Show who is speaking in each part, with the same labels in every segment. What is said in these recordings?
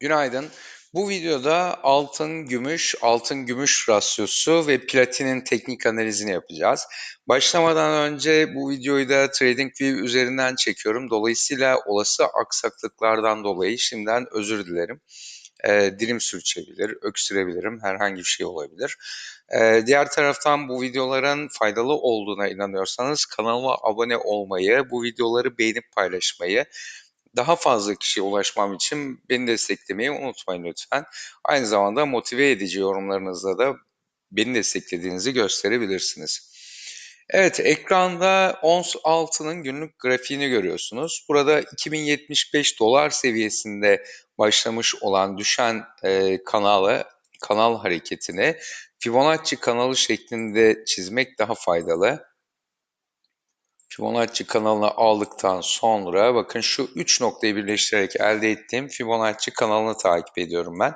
Speaker 1: Günaydın. Bu videoda altın gümüş, altın gümüş rasyosu ve platinin teknik analizini yapacağız. Başlamadan önce bu videoyu da TradingView üzerinden çekiyorum. Dolayısıyla olası aksaklıklardan dolayı şimdiden özür dilerim. Ee, dilim sürçebilir, öksürebilirim, herhangi bir şey olabilir. Ee, diğer taraftan bu videoların faydalı olduğuna inanıyorsanız kanalıma abone olmayı, bu videoları beğenip paylaşmayı daha fazla kişiye ulaşmam için beni desteklemeyi unutmayın lütfen. Aynı zamanda motive edici yorumlarınızla da beni desteklediğinizi gösterebilirsiniz. Evet, ekranda ons altının günlük grafiğini görüyorsunuz. Burada 2075 dolar seviyesinde başlamış olan düşen e, kanalı, kanal hareketini Fibonacci kanalı şeklinde çizmek daha faydalı. Fibonacci kanalını aldıktan sonra bakın şu 3 noktayı birleştirerek elde ettiğim Fibonacci kanalını takip ediyorum ben.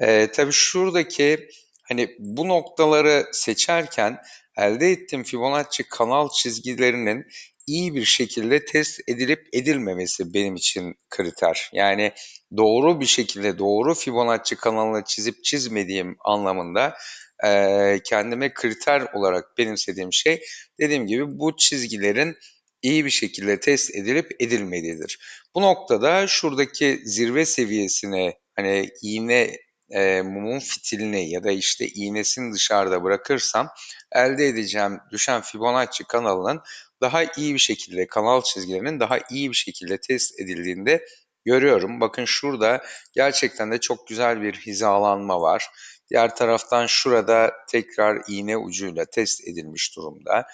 Speaker 1: Ee, tabii şuradaki hani bu noktaları seçerken elde ettiğim Fibonacci kanal çizgilerinin iyi bir şekilde test edilip edilmemesi benim için kriter. Yani doğru bir şekilde doğru Fibonacci kanalını çizip çizmediğim anlamında e, kendime kriter olarak benimsediğim şey dediğim gibi bu çizgilerin iyi bir şekilde test edilip edilmediğidir. Bu noktada şuradaki zirve seviyesine hani iğne e, mumun fitilini ya da işte iğnesini dışarıda bırakırsam elde edeceğim düşen Fibonacci kanalının daha iyi bir şekilde kanal çizgilerinin daha iyi bir şekilde test edildiğinde görüyorum. Bakın şurada gerçekten de çok güzel bir hizalanma var. Diğer taraftan şurada tekrar iğne ucuyla test edilmiş durumda.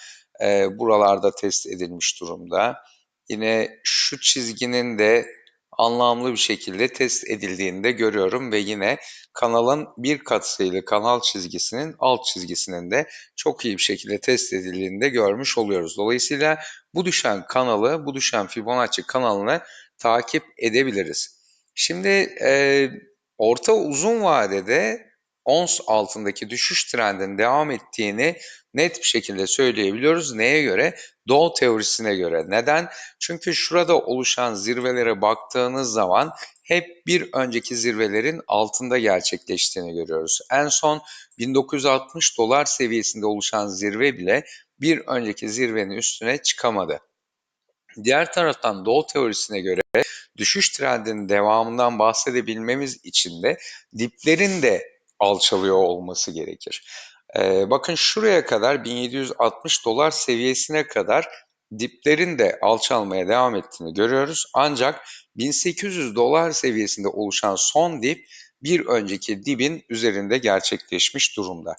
Speaker 1: E, buralarda test edilmiş durumda. Yine şu çizginin de anlamlı bir şekilde test edildiğini de görüyorum ve yine kanalın bir katsayılı kanal çizgisinin alt çizgisinin de çok iyi bir şekilde test edildiğini de görmüş oluyoruz. Dolayısıyla bu düşen kanalı, bu düşen Fibonacci kanalını takip edebiliriz. Şimdi e, orta uzun vadede ons altındaki düşüş trendinin devam ettiğini net bir şekilde söyleyebiliyoruz. Neye göre? Doğu teorisine göre. Neden? Çünkü şurada oluşan zirvelere baktığınız zaman hep bir önceki zirvelerin altında gerçekleştiğini görüyoruz. En son 1960 dolar seviyesinde oluşan zirve bile bir önceki zirvenin üstüne çıkamadı. Diğer taraftan Doğu teorisine göre düşüş trendinin devamından bahsedebilmemiz için de diplerin de alçalıyor olması gerekir. Ee, bakın şuraya kadar 1760 dolar seviyesine kadar diplerin de alçalmaya devam ettiğini görüyoruz. Ancak 1800 dolar seviyesinde oluşan son dip bir önceki dibin üzerinde gerçekleşmiş durumda.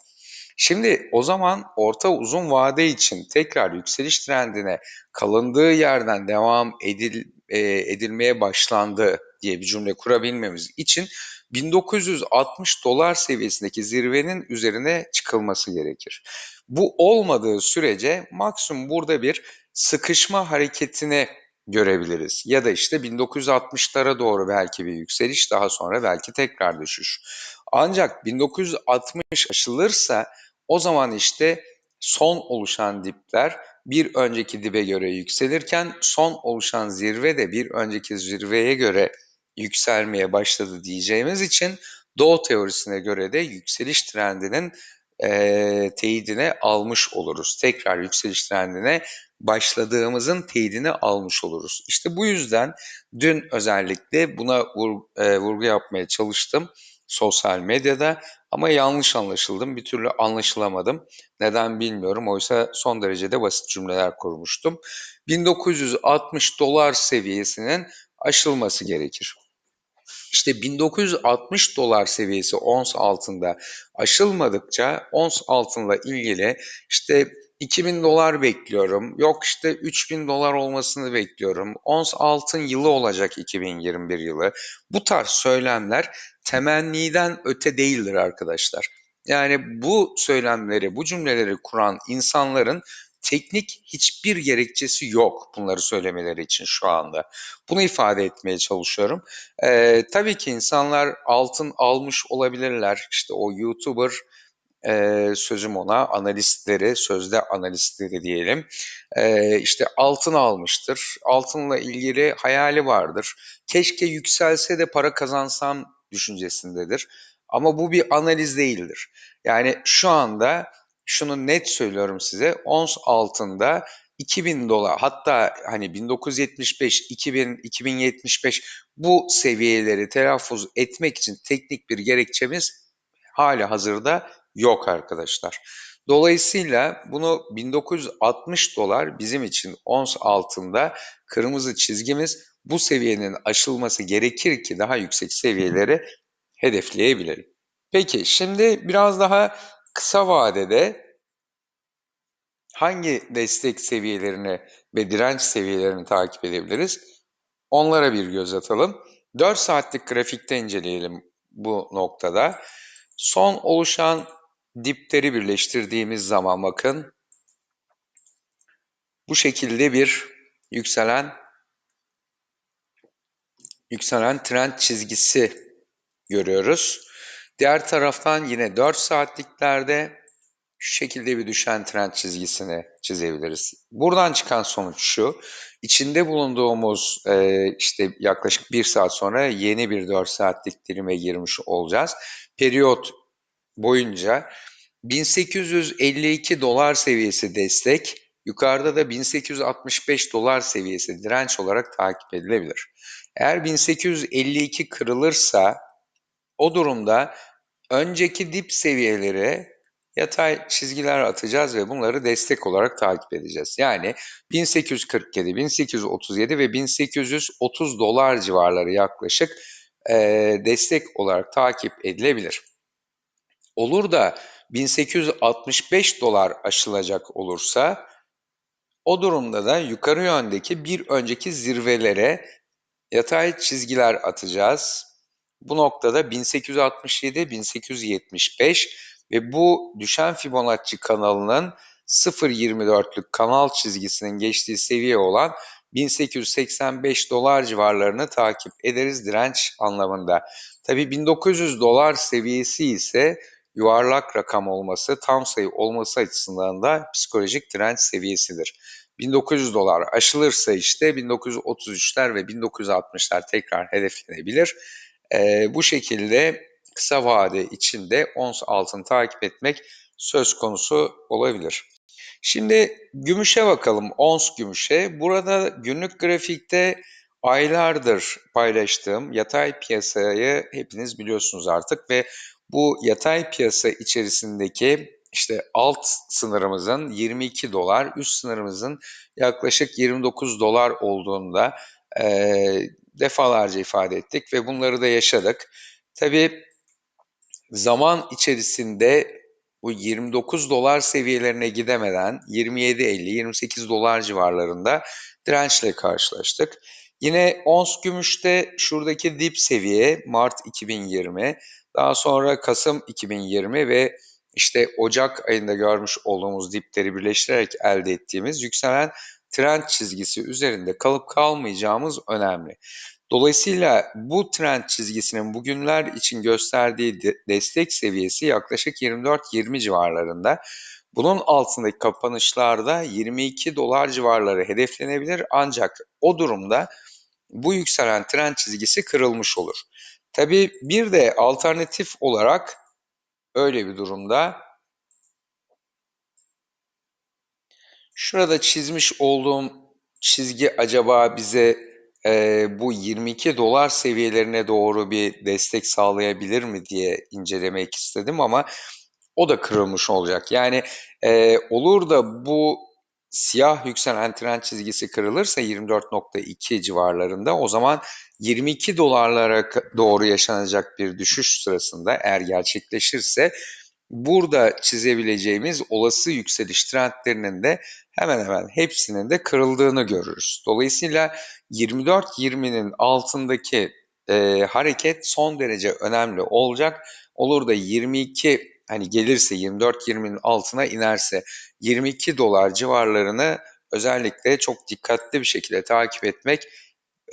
Speaker 1: Şimdi o zaman orta uzun vade için tekrar yükseliş trendine kalındığı yerden devam edil, e, edilmeye başlandı diye bir cümle kurabilmemiz için 1960 dolar seviyesindeki zirvenin üzerine çıkılması gerekir. Bu olmadığı sürece maksimum burada bir sıkışma hareketini görebiliriz. Ya da işte 1960'lara doğru belki bir yükseliş daha sonra belki tekrar düşüş. Ancak 1960 aşılırsa o zaman işte son oluşan dipler bir önceki dibe göre yükselirken son oluşan zirve de bir önceki zirveye göre yükselmeye başladı diyeceğimiz için Doğu teorisine göre de yükseliş trendinin e, teyidine almış oluruz. Tekrar yükseliş trendine başladığımızın teyidini almış oluruz. İşte bu yüzden dün özellikle buna vur, e, vurgu yapmaya çalıştım sosyal medyada ama yanlış anlaşıldım. Bir türlü anlaşılamadım. Neden bilmiyorum. Oysa son derecede basit cümleler kurmuştum. 1960 dolar seviyesinin aşılması gerekir. İşte 1960 dolar seviyesi ons altında aşılmadıkça ons altınla ilgili işte 2000 dolar bekliyorum. Yok işte 3000 dolar olmasını bekliyorum. Ons altın yılı olacak 2021 yılı. Bu tarz söylemler temenniden öte değildir arkadaşlar. Yani bu söylemleri, bu cümleleri kuran insanların teknik hiçbir gerekçesi yok bunları söylemeleri için şu anda. Bunu ifade etmeye çalışıyorum. Ee, tabii ki insanlar altın almış olabilirler. İşte o YouTuber e, sözüm ona analistleri, sözde analistleri diyelim. E, işte altın almıştır. Altınla ilgili hayali vardır. Keşke yükselse de para kazansam düşüncesindedir. Ama bu bir analiz değildir. Yani şu anda şunu net söylüyorum size ons altında 2000 dolar hatta hani 1975, 2000, 2075 bu seviyeleri telaffuz etmek için teknik bir gerekçemiz hali hazırda yok arkadaşlar. Dolayısıyla bunu 1960 dolar bizim için ons altında kırmızı çizgimiz bu seviyenin aşılması gerekir ki daha yüksek seviyeleri hedefleyebilelim. Peki şimdi biraz daha kısa vadede hangi destek seviyelerini ve direnç seviyelerini takip edebiliriz? Onlara bir göz atalım. 4 saatlik grafikte inceleyelim bu noktada. Son oluşan dipleri birleştirdiğimiz zaman bakın bu şekilde bir yükselen yükselen trend çizgisi görüyoruz. Diğer taraftan yine 4 saatliklerde şu şekilde bir düşen trend çizgisini çizebiliriz. Buradan çıkan sonuç şu. İçinde bulunduğumuz e, işte yaklaşık bir saat sonra yeni bir 4 saatlik dilime girmiş olacağız. Periyot boyunca 1852 dolar seviyesi destek, yukarıda da 1865 dolar seviyesi direnç olarak takip edilebilir. Eğer 1852 kırılırsa o durumda önceki dip seviyeleri yatay çizgiler atacağız ve bunları destek olarak takip edeceğiz. Yani 1847, 1837 ve 1830 dolar civarları yaklaşık e, destek olarak takip edilebilir. Olur da 1865 dolar aşılacak olursa o durumda da yukarı yöndeki bir önceki zirvelere yatay çizgiler atacağız. Bu noktada 1867-1875 ve bu düşen Fibonacci kanalının 0.24'lük kanal çizgisinin geçtiği seviye olan 1885 dolar civarlarını takip ederiz direnç anlamında. Tabii 1900 dolar seviyesi ise yuvarlak rakam olması, tam sayı olması açısından da psikolojik direnç seviyesidir. 1900 dolar aşılırsa işte 1933'ler ve 1960'lar tekrar hedeflenebilir. Ee, bu şekilde kısa vade içinde ons altın takip etmek söz konusu olabilir. Şimdi gümüşe bakalım, ons gümüşe. Burada günlük grafikte aylardır paylaştığım yatay piyasayı hepiniz biliyorsunuz artık ve bu yatay piyasa içerisindeki işte alt sınırımızın 22 dolar, üst sınırımızın yaklaşık 29 dolar olduğunda e, defalarca ifade ettik ve bunları da yaşadık. Tabii zaman içerisinde bu 29 dolar seviyelerine gidemeden 27-50-28 dolar civarlarında dirençle karşılaştık. Yine ons gümüşte şuradaki dip seviye Mart 2020, daha sonra Kasım 2020 ve işte Ocak ayında görmüş olduğumuz dipleri birleştirerek elde ettiğimiz yükselen trend çizgisi üzerinde kalıp kalmayacağımız önemli. Dolayısıyla bu trend çizgisinin bugünler için gösterdiği de destek seviyesi yaklaşık 24-20 civarlarında. Bunun altındaki kapanışlarda 22 dolar civarları hedeflenebilir ancak o durumda bu yükselen trend çizgisi kırılmış olur. Tabii bir de alternatif olarak öyle bir durumda şurada çizmiş olduğum çizgi acaba bize e, bu 22 dolar seviyelerine doğru bir destek sağlayabilir mi diye incelemek istedim ama o da kırılmış olacak. Yani e, olur da bu siyah yükselen trend çizgisi kırılırsa 24.2 civarlarında o zaman 22 dolarlara doğru yaşanacak bir düşüş sırasında eğer gerçekleşirse burada çizebileceğimiz olası yükseliş trendlerinin de hemen hemen hepsinin de kırıldığını görürüz. Dolayısıyla 24-20'nin altındaki e, hareket son derece önemli olacak. Olur da 22 hani gelirse 24-20'nin altına inerse 22 dolar civarlarını özellikle çok dikkatli bir şekilde takip etmek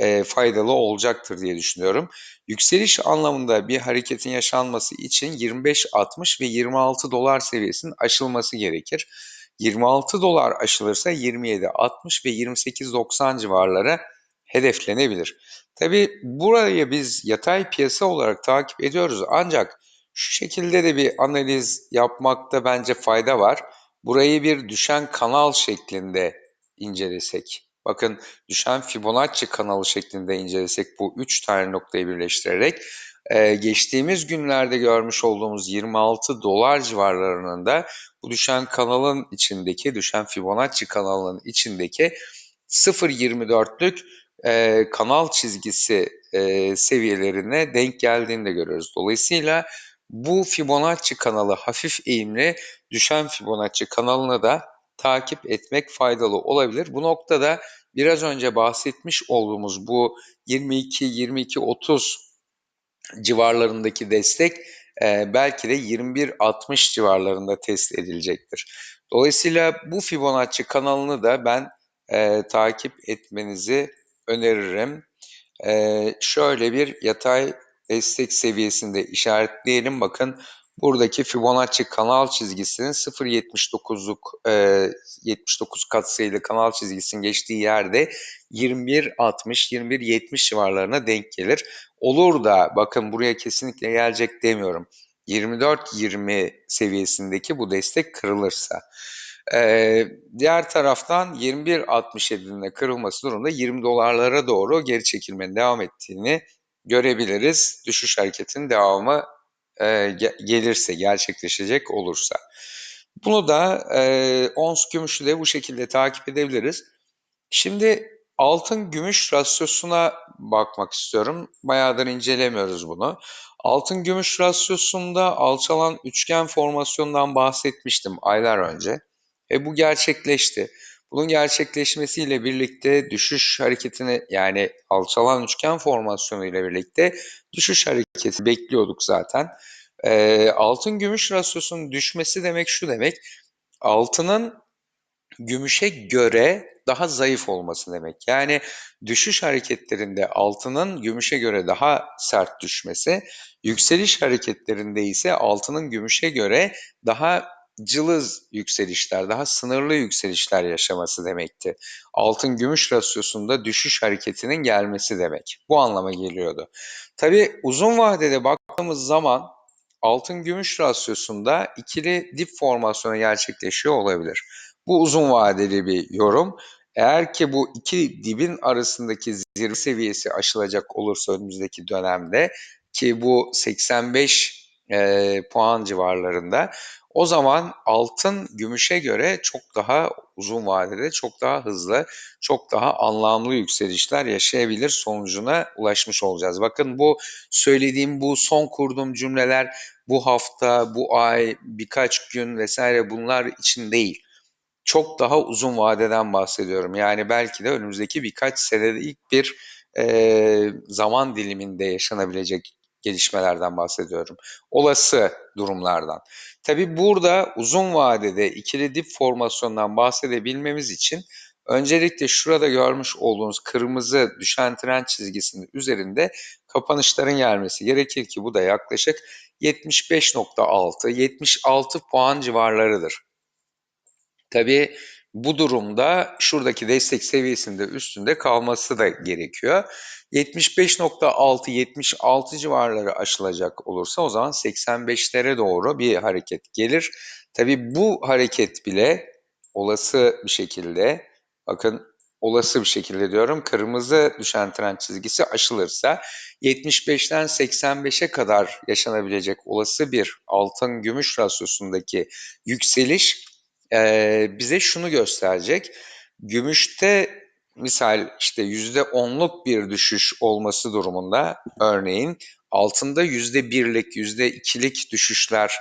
Speaker 1: e, faydalı olacaktır diye düşünüyorum. Yükseliş anlamında bir hareketin yaşanması için 25-60 ve 26 dolar seviyesinin aşılması gerekir. 26 dolar aşılırsa 27-60 ve 28-90 civarlara hedeflenebilir. Tabii burayı biz yatay piyasa olarak takip ediyoruz ancak şu şekilde de bir analiz yapmakta bence fayda var. Burayı bir düşen kanal şeklinde incelesek. Bakın düşen Fibonacci kanalı şeklinde incelesek bu üç tane noktayı birleştirerek e, geçtiğimiz günlerde görmüş olduğumuz 26 dolar civarlarının da bu düşen kanalın içindeki, düşen Fibonacci kanalının içindeki 0.24'lük e, kanal çizgisi e, seviyelerine denk geldiğini de görüyoruz. Dolayısıyla bu Fibonacci kanalı hafif eğimli düşen Fibonacci kanalını da takip etmek faydalı olabilir. Bu noktada biraz önce bahsetmiş olduğumuz bu 22-22-30 civarlarındaki destek e, belki de 21-60 civarlarında test edilecektir. Dolayısıyla bu Fibonacci kanalını da ben e, takip etmenizi öneririm. E, şöyle bir yatay destek seviyesinde işaretleyelim. Bakın buradaki Fibonacci kanal çizgisinin 0.79'luk e, 79 katsayılı kanal çizgisinin geçtiği yerde 21.60-21.70 civarlarına denk gelir. Olur da bakın buraya kesinlikle gelecek demiyorum. 24-20 seviyesindeki bu destek kırılırsa. Ee, diğer taraftan 21.67'inde kırılması durumunda 20 dolarlara doğru geri çekilmenin devam ettiğini görebiliriz. Düşüş hareketinin devamı e, gelirse, gerçekleşecek olursa. Bunu da e, ons gümüşü de bu şekilde takip edebiliriz. Şimdi altın gümüş rasyosuna bakmak istiyorum. Bayağıdır incelemiyoruz bunu. Altın gümüş rasyosunda alçalan üçgen formasyonundan bahsetmiştim aylar önce. E bu gerçekleşti. Bunun gerçekleşmesiyle birlikte düşüş hareketini yani alçalan üçgen formasyonu ile birlikte düşüş hareketi bekliyorduk zaten. E, altın gümüş rasyosunun düşmesi demek şu demek. Altının gümüşe göre daha zayıf olması demek. Yani düşüş hareketlerinde altının gümüşe göre daha sert düşmesi, yükseliş hareketlerinde ise altının gümüşe göre daha cılız yükselişler, daha sınırlı yükselişler yaşaması demekti. Altın gümüş rasyosunda düşüş hareketinin gelmesi demek. Bu anlama geliyordu. Tabi uzun vadede baktığımız zaman altın gümüş rasyosunda ikili dip formasyonu gerçekleşiyor olabilir. Bu uzun vadeli bir yorum. Eğer ki bu iki dibin arasındaki zirve seviyesi aşılacak olursa önümüzdeki dönemde ki bu 85 e, puan civarlarında o zaman altın gümüşe göre çok daha uzun vadede çok daha hızlı, çok daha anlamlı yükselişler yaşayabilir sonucuna ulaşmış olacağız. Bakın bu söylediğim bu son kurduğum cümleler bu hafta, bu ay, birkaç gün vesaire bunlar için değil çok daha uzun vadeden bahsediyorum. Yani belki de önümüzdeki birkaç senede ilk bir e, zaman diliminde yaşanabilecek gelişmelerden bahsediyorum. Olası durumlardan. Tabi burada uzun vadede ikili dip formasyondan bahsedebilmemiz için öncelikle şurada görmüş olduğunuz kırmızı düşen trend çizgisinin üzerinde kapanışların gelmesi gerekir ki bu da yaklaşık 75.6 76 puan civarlarıdır. Tabii bu durumda şuradaki destek seviyesinde üstünde kalması da gerekiyor. 75.6-76 civarları aşılacak olursa o zaman 85'lere doğru bir hareket gelir. Tabii bu hareket bile olası bir şekilde bakın olası bir şekilde diyorum kırmızı düşen trend çizgisi aşılırsa 75'ten 85'e kadar yaşanabilecek olası bir altın gümüş rasyosundaki yükseliş e, bize şunu gösterecek. Gümüşte misal işte yüzde onluk bir düşüş olması durumunda örneğin altında yüzde birlik, yüzde ikilik düşüşler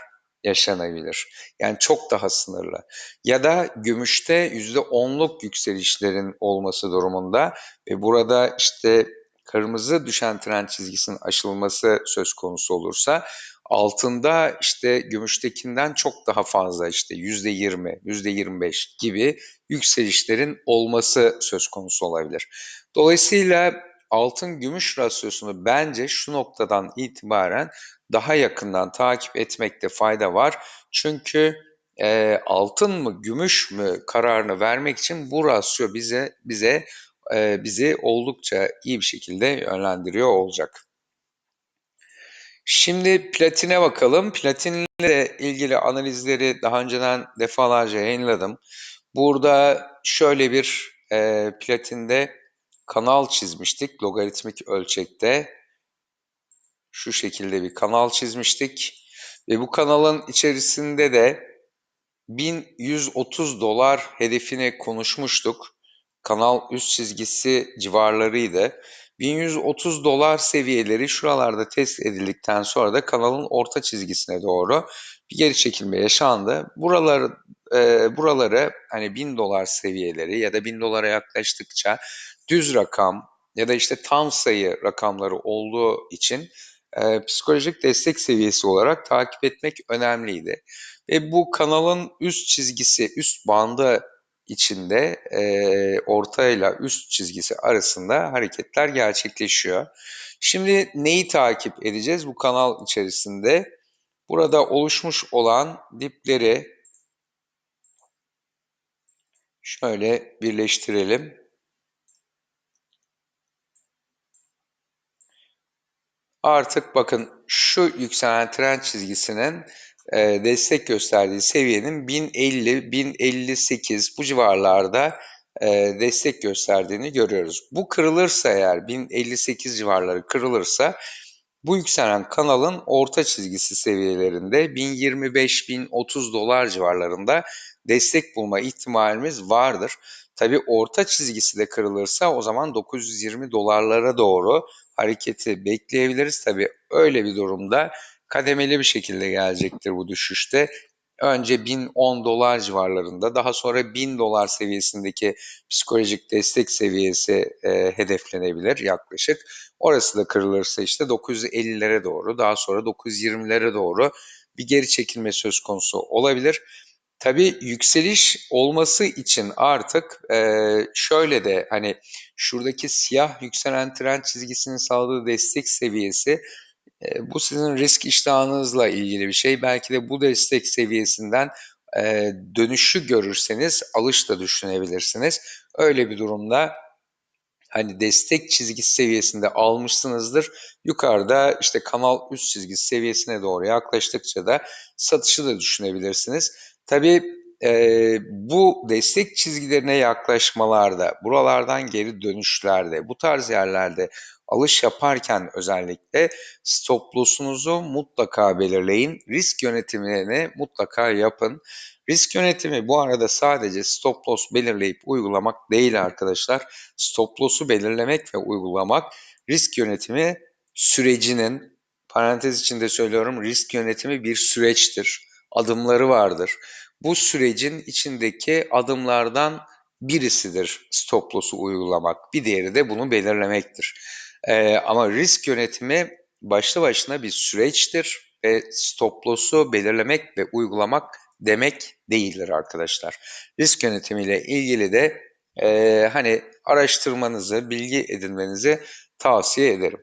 Speaker 1: yaşanabilir. Yani çok daha sınırlı. Ya da gümüşte yüzde onluk yükselişlerin olması durumunda ve burada işte kırmızı düşen trend çizgisinin aşılması söz konusu olursa altında işte gümüştekinden çok daha fazla işte yüzde yirmi, yüzde yirmi beş gibi yükselişlerin olması söz konusu olabilir. Dolayısıyla altın gümüş rasyosunu bence şu noktadan itibaren daha yakından takip etmekte fayda var. Çünkü altın mı gümüş mü kararını vermek için bu rasyo bize bize e, bizi oldukça iyi bir şekilde yönlendiriyor olacak. Şimdi platine bakalım. Platinle ilgili analizleri daha önceden defalarca yayınladım. Burada şöyle bir e, platinde kanal çizmiştik logaritmik ölçekte. Şu şekilde bir kanal çizmiştik. Ve bu kanalın içerisinde de 1130 dolar hedefini konuşmuştuk. Kanal üst çizgisi civarlarıydı. 1130 dolar seviyeleri şuralarda test edildikten sonra da kanalın orta çizgisine doğru bir geri çekilme yaşandı. Buraları, e, buraları hani 1000 dolar seviyeleri ya da 1000 dolara yaklaştıkça düz rakam ya da işte tam sayı rakamları olduğu için e, psikolojik destek seviyesi olarak takip etmek önemliydi. Ve bu kanalın üst çizgisi, üst bandı içinde e, orta ile üst çizgisi arasında hareketler gerçekleşiyor. Şimdi neyi takip edeceğiz bu kanal içerisinde? Burada oluşmuş olan dipleri şöyle birleştirelim. Artık bakın şu yükselen trend çizgisinin e, destek gösterdiği seviyenin 1050, 1058 bu civarlarda e, destek gösterdiğini görüyoruz. Bu kırılırsa eğer 1058 civarları kırılırsa bu yükselen kanalın orta çizgisi seviyelerinde 1025-1030 dolar civarlarında destek bulma ihtimalimiz vardır. Tabi orta çizgisi de kırılırsa o zaman 920 dolarlara doğru hareketi bekleyebiliriz. Tabi öyle bir durumda kademeli bir şekilde gelecektir bu düşüşte. Önce 1010 dolar civarlarında daha sonra 1000 dolar seviyesindeki psikolojik destek seviyesi e, hedeflenebilir yaklaşık. Orası da kırılırsa işte 950'lere doğru daha sonra 920'lere doğru bir geri çekilme söz konusu olabilir. Tabii yükseliş olması için artık e, şöyle de hani şuradaki siyah yükselen trend çizgisinin sağladığı destek seviyesi bu sizin risk iştahınızla ilgili bir şey. Belki de bu destek seviyesinden dönüşü görürseniz alış da düşünebilirsiniz. Öyle bir durumda hani destek çizgisi seviyesinde almışsınızdır. Yukarıda işte kanal üst çizgisi seviyesine doğru yaklaştıkça da satışı da düşünebilirsiniz. Tabii e, bu destek çizgilerine yaklaşmalarda, buralardan geri dönüşlerde, bu tarz yerlerde alış yaparken özellikle stop loss'unuzu mutlaka belirleyin. Risk yönetimini mutlaka yapın. Risk yönetimi bu arada sadece stop loss belirleyip uygulamak değil arkadaşlar. Stop loss'u belirlemek ve uygulamak risk yönetimi sürecinin parantez içinde söylüyorum risk yönetimi bir süreçtir. Adımları vardır. Bu sürecin içindeki adımlardan birisidir stop loss'u uygulamak. Bir diğeri de bunu belirlemektir. Ee, ama risk yönetimi başlı başına bir süreçtir ve stop loss'u belirlemek ve uygulamak demek değildir arkadaşlar. Risk yönetimiyle ilgili de e, hani araştırmanızı, bilgi edinmenizi tavsiye ederim.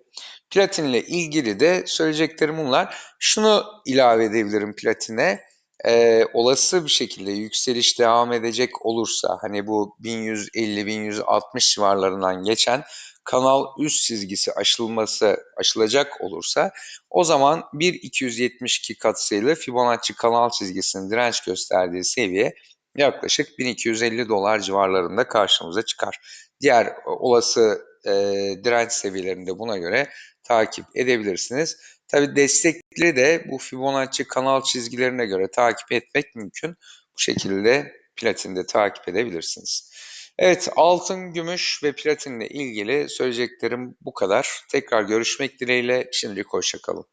Speaker 1: Platin ile ilgili de söyleyeceklerim bunlar. Şunu ilave edebilirim platine. Ee, olası bir şekilde yükseliş devam edecek olursa hani bu 1150-1160 civarlarından geçen kanal üst çizgisi aşılması aşılacak olursa o zaman 1.272 katsayılı Fibonacci kanal çizgisinin direnç gösterdiği seviye yaklaşık 1250 dolar civarlarında karşımıza çıkar. Diğer olası e, direnç seviyelerinde buna göre takip edebilirsiniz. Tabi destekleri de bu Fibonacci kanal çizgilerine göre takip etmek mümkün. Bu şekilde platinde takip edebilirsiniz. Evet altın, gümüş ve platinle ilgili söyleyeceklerim bu kadar. Tekrar görüşmek dileğiyle şimdilik hoşçakalın.